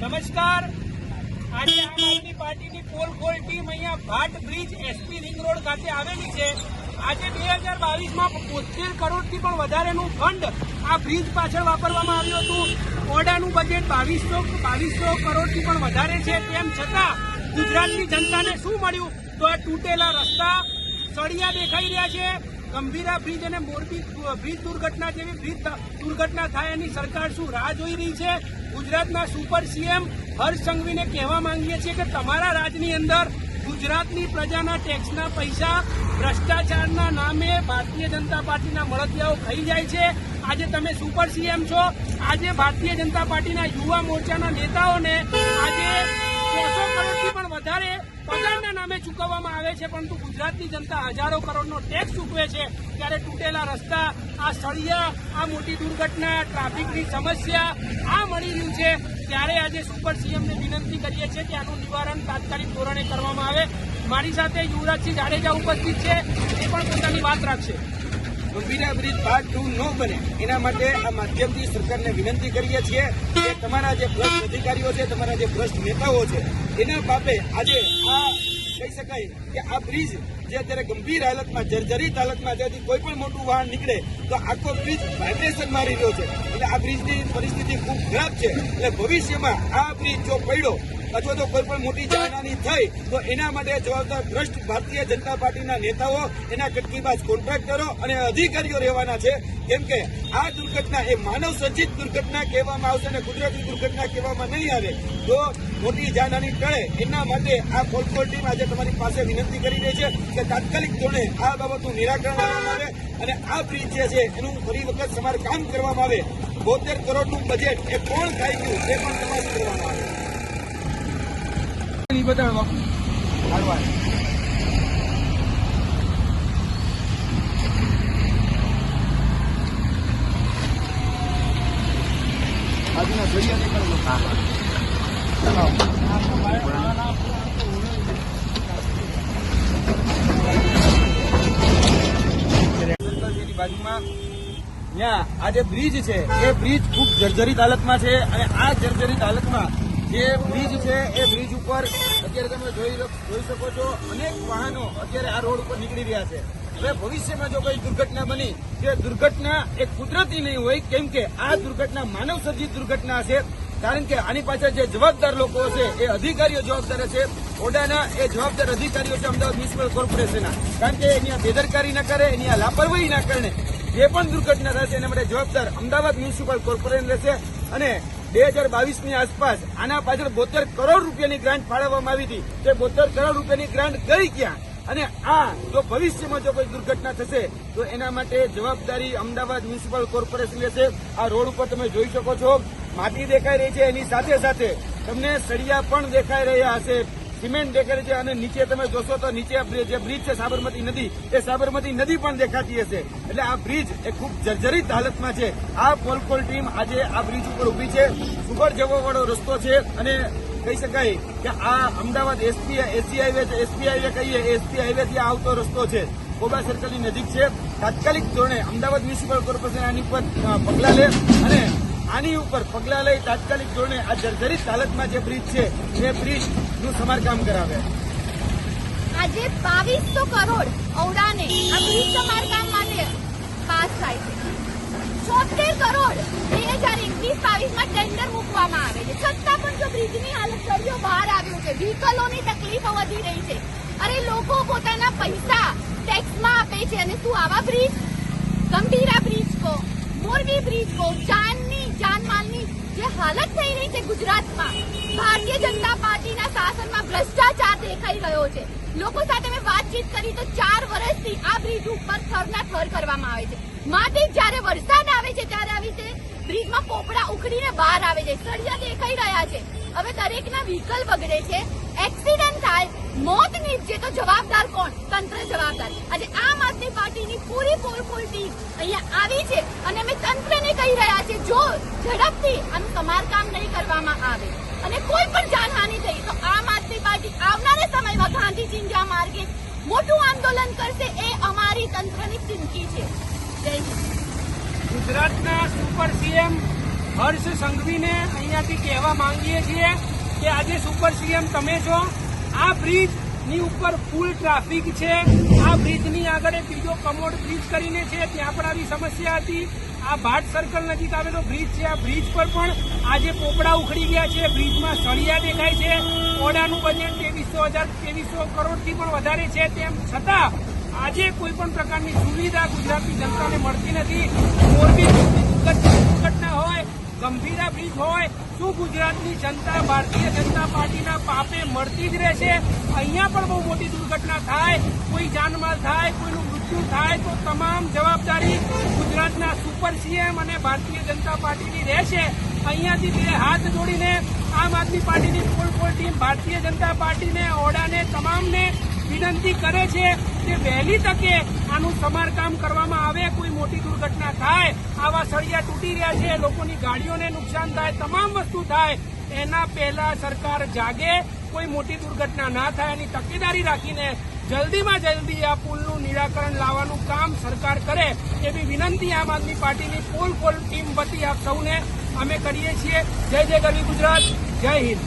નમસ્કાર. આજે આમ આદમી પાર્ટીની પોલ ખોલ ટીમ અહીંયા Bhat bridge SP ring road ખાતે આવેલી છે. આજે બે હજાર બાવીસમાં બોતેર કરોડથી પણ વધારેનું ફંડ આ બ્રિજ પાછળ વાપરવામાં આવ્યું હતું. ઓડાનું બજેટ બાવીસો બાવીસો કરોડથી પણ વધારે છે. તેમ છતાં ગુજરાતની જનતાને શું મળ્યું? તો આ તૂટેલા રસ્તા સળિયા દેખાઈ રહ્યા છે. ગંભીરા બ્રિજ અને મોરબી બ્રિજ દુર્ઘટના જેવી બ્રિજ દુર્ઘટના થાય એની સરકાર શું રાહ જોઈ રહી છે? ગુજરાતના સુપર સીએમ હર્ષ સંઘવીને કહેવા માંગીએ છીએ કે તમારા રાજની અંદર ગુજરાતની પ્રજાના ટેક્સના પૈસા ભ્રષ્ટાચારના નામે ભારતીય જનતા પાર્ટીના મળતિયાઓ ખાઈ જાય છે. આજે તમે સુપર સીએમ છો. આજે ભારતીય જનતા પાર્ટીના યુવા મોરચાના નેતાઓને આજે વધારે પગારના નામે ચૂકવવામાં આવે છે, પરંતુ ગુજરાતની જનતા હજારો કરોડનો ટેક્સ ચૂકવે છે, ત્યારે તૂટેલા રસ્તા, આ સળિયા, આ મોટી દુર્ઘટના, ટ્રાફિકની સમસ્યા, આ મળી રહ્યું છે. ત્યારે આજે સુપર સીએમને વિનંતી કરીએ છીએ કે આનું નિવારણ તાત્કાલિક ધોરણે કરવામાં આવે. મારી સાથે યુવરાજસિંહ જાડેજા ઉપસ્થિત છે, એ પણ પોતાની વાત રાખશે. ગંભીરા બ્રિજ પાર્ટ ટુ ન બને. એના માટે આ માધ્યમથી સરકારને વિનંતી કરીએ છીએ કે તમારા જે ભ્રષ્ટ અધિકારીઓ છે, તમારા જે ભ્રષ્ટ નેતાઓ છે, એના બાબે આજે આ કહી શકાય કે આ બ્રિજ જે અત્યારે ગંભીર હાલતમાં, જર્જરિત હાલતમાં જેથી કોઈ પણ મોટું વાહન નીકળે, તો આખો બ્રિજ વાઇબ્રેશન મારી રહ્યો છે. એટલે આ બ્રિજની પરિસ્થિતિ ખૂબ ખરાબ છે. એટલે ભવિષ્યમાં આ બ્રિજ જો પડ્યો અથવા તો કોઈ પણ મોટી જાનહાની થઈ, તો એના માટે જવાબદાર ભ્રષ્ટ ભારતીય જનતા પાર્ટીના નેતાઓ, એના કટકીબાજ કોન્ટ્રાક્ટરો અને અધિકારીઓ રહેવાના છે. કેમ કે આ દુર્ઘટના એ માનવ સર્જિત દુર્ઘટના કહેવામાં આવશે અને કુદરતી દુર્ઘટના કહેવામાં નહીં આવે. તો મોટી જાનહાની ટળે, એના માટે આ પોલકોલ ટીમ આજે તમારી પાસે વિનંતી કરી રહી છે કે તાત્કાલિક ધોરણે આ બાબતનું નિરાકરણ લાવવામાં આવે અને આ બ્રિજ જે છે, એનું ફરી વખત સમારકામ કરવામાં આવે. બોતેર કરોડનું બજેટ એ કોણ ખાઈ ગયું એ પણ તપાસ કરવામાં આવે. દેખાડો એની બાજુમાં ત્યાં આ જે બ્રિજ છે. એ બ્રિજ ખૂબ જર્જરિત હાલતમાં છે અને આ જર્જરિત હાલતમાં જે બ્રિજ છે એ બ્રિજ ઉપર અત્યારે તમે જોઈ જોઈ શકો છો, અનેક વાહનો અત્યારે આ રોડ ઉપર નીકળી રહ્યા છે. હવે ભવિષ્યમાં જો કોઈ દુર્ઘટના બની તે દુર્ઘટના એ કુદરતી નહીં હોય, કેમ કે આ દુર્ઘટના માનવ સર્જિત દુર્ઘટના છે, કારણ કે આની પાછળ જે જવાબદાર લોકો છે, એ અધિકારીઓ જવાબદાર છે ઓડાના એ જવાબદાર અધિકારીઓ છે અમદાવાદ મ્યુનિસિપલ કોર્પોરેશનના. કારણ કે એની આ બેદરકારી ના કરે એની આ લાપરવાહી ના કારણે જે પણ દુર્ઘટના થશે, એના માટે જવાબદાર અમદાવાદ મ્યુનિસિપલ કોર્પોરેશન રહેશે. અને બે હજાર બાવીસની આસપાસ આના પાછળ બોતેર કરોડ રૂપિયાની ગ્રાન્ટ ફાળવવામાં આવી હતી. તે બોતેર કરોડ રૂપિયાની ગ્રાન્ટ ગઈ ક્યાં? અને આ જો ભવિષ્યમાં જો કોઈ દુર્ઘટના થશે, તો એના માટે જવાબદારી અમદાવાદ મ્યુનિસિપલ કોર્પોરેશન લેશે. આ રોડ ઉપર તમે જોઈ શકો છો. માટી દેખાઈ રહી છે. એની સાથે સાથે તમને સળિયા પણ દેખાઈ રહ્યા હશે. સિમેન્ટ દેખાય છે અને નીચે તમે જોશો તો નીચે જે બ્રિજ છે સાબરમતી નદી, એ સાબરમતી નદી પણ દેખાતી હશે. એટલે આ બ્રિજ એ ખૂબ જર્જરિત હાલતમાં છે. આ પોલકોલ ટીમ આજે આ બ્રિજ ઉપર ઊભી છે. સુગર જવો વાળો રસ્તો છે અને કહી શકાય કે આ અમદાવાદ એસપી એસી હાઈવે એસપી હાઈવે કહીએ, એસપી હાઈવે થી આવતો રસ્તો છે. કોબા સર્કલની નજીક છે. તાત્કાલિક ધોરણે અમદાવાદ મ્યુનિસિપલ કોર્પોરેશન આની પર પગલાં લે અને આની ઉપર પગલાં લઈ તાત્કાલિક ધોરણે આ જર્જરિત હાલતમાં જે બ્રિજ છે, એ બ્રિજનું સમારકામ કરાવે. આજે બાવીસો કરોડ ઔડાને આ બ્રિજ સમારકામ માટે પાસ થાય છે. છોતેર કરોડ બે હજાર એકવીસ બાવીસમાં ટેન્ડર મૂકવામાં આવે છે. છતાં પણ જો બ્રિજની હાલત સળિયો બહાર આવ્યો છે વ્હીકલોની તકલીફો વધી રહી છે, અરે લોકો પોતાના પૈસા ટેક્સમાં આપે છે અને તું આવા બ્રિજ, ગંભીરા બ્રિજ કો મોરબી બ્રિજ કો જાનની જાનમાલની જે હાલત થઈ રહી છે ગુજરાતમાં. ભારતીય જનતા પાર્ટીના શાસનમાં ભ્રષ્ટાચાર દેખાઈ રહ્યો છે. લોકો સાથે મેં વાતચીત કરી તો ચાર વર્ષથી આ બ્રિજ ઉપર થરના થર કરવામાં આવે છે. માટે જ્યારે વરસાદ આવે છે ત્યારે આવી રીતે બ્રિજમાં પોપડા ઉખડીને બહાર આવે છે. સળિયા દેખાઈ રહ્યા છે. હવે દરેકના વ્હીકલ બગડે છે. એક્સિડન્ટ થાય. મોત નીપજે તો જવાબદાર કોણ? તંત્ર જવાબદાર. આજે આમ આદમી પાર્ટીની પૂરી પોલખોલ ટીમ અહીંયા આવી છે અને અમે તંત્રને કહી રહ્યા છે જો ઝડપથી આનું સમારકામ નહીં કરવામાં આવે. અને કોઈ પણ જાનહાનિ થઈ તો આમ આદમી પાર્ટી આવનારા સમયમાં ગાંધી ચિંજા માર્ગે મોટું આંદોલન કરશે એ અમારી તંત્રની ચીમકી છે. ગુજરાતના સુપર સીએમ હર્ષ સંઘવીને અહીંયાથી કહેવા માંગીએ છીએ કે આજે સુપર સીએમ તમે છો. આ બ્રિજની ઉપર ફૂલ ટ્રાફિક છે. આ બ્રિજની આગળ બીજો કમોડ બ્રિજ કરીને છે. ત્યાં પણ આવી સમસ્યા હતી. આ ભાટ સર્કલ નજીક આવેલો બ્રિજ છે. આ બ્રિજ પર પણ આજે પોપડા ઉખડી ગયા છે. બ્રિજમાં સળિયા દેખાય છે. ઓડાનું બજેટ ત્રેવીસો હજાર ત્રેવીસો કરોડથી પણ વધારે છે. તેમ છતાં આજે કોઈ પણ પ્રકારની સુવિધા ગુજરાતની જનતાને મળતી નથી. મોરબી દુર્ઘટના હોય ગંભીરા બ્રિજ હોય, શું ગુજરાતની જનતા, ભારતીય જનતા પાર્ટીના પાપે મળતી જ રહેશે અહીંયા પણ બહુ મોટી દુર્ઘટના થાય, કોઈ જાનમાલ થાય, કોઈનું મૃત્યુ થાય, તો તમામ જવાબદારી ગુજરાતના સુપર સીએમ અને ભારતીય જનતા પાર્ટીની રહેશે. અહીંયાથી બે હાથ જોડીને આમ આદમી પાર્ટીની ફૂલ ફૂલ ટીમ ભારતીય જનતા પાર્ટીને ઓડાને તમામને વિનંતી કરે છે કે વહેલી તકે આનું સમારકામ કરવામાં આવે, કોઈ મોટી દુર્ઘટના થાય, આવા સળિયા તૂટી રહ્યા છે, લોકોની ગાડીઓને નુકસાન થાય, તમામ વસ્તુ થાય, એના પહેલા સરકાર જાગે, કોઈ મોટી દુર્ઘટના ના થાય, એની તકેદારી રાખીને જલ્દીમાં જલ્દી આ પુલનું નિરાકરણ લાવવાનું કામ સરકાર કરે, એવી વિનંતી આમ આદમી પાર્ટીની પોલ પોલ ટીમ વતી આપ સૌને અમે કરીએ છીએ. જય જય ગરવી ગુજરાત, જય હિન્દ.